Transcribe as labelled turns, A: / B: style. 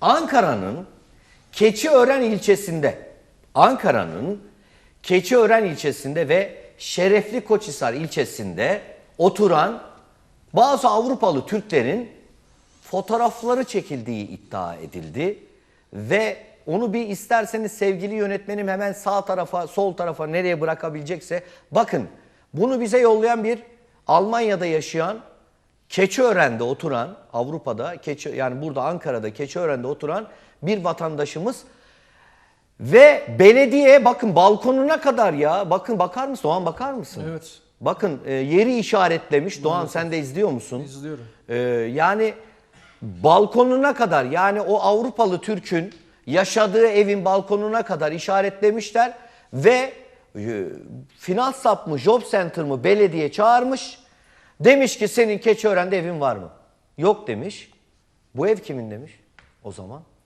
A: Ankara'nın Keçiören ilçesinde Ankara'nın Keçiören ilçesinde ve Şerefli Koçhisar ilçesinde oturan bazı Avrupalı Türklerin fotoğrafları çekildiği iddia edildi ve onu bir isterseniz sevgili yönetmenim hemen sağ tarafa, sol tarafa nereye bırakabilecekse bakın bunu bize yollayan bir Almanya'da yaşayan Keçiören'de oturan Avrupa'da Keçi, yani burada Ankara'da Keçiören'de oturan bir vatandaşımız ve belediye bakın balkonuna kadar ya bakın bakar mısın Doğan bakar mısın?
B: Evet.
A: Bakın e, yeri işaretlemiş Doğan sen de izliyor musun?
B: İzliyorum.
A: Ee, yani balkonuna kadar yani o Avrupalı Türk'ün yaşadığı evin balkonuna kadar işaretlemişler ve e, Finalsap mı Job Center mı belediye çağırmış. Demiş ki senin Keçiören'de evin var mı? Yok demiş. Bu ev kimin demiş o zaman?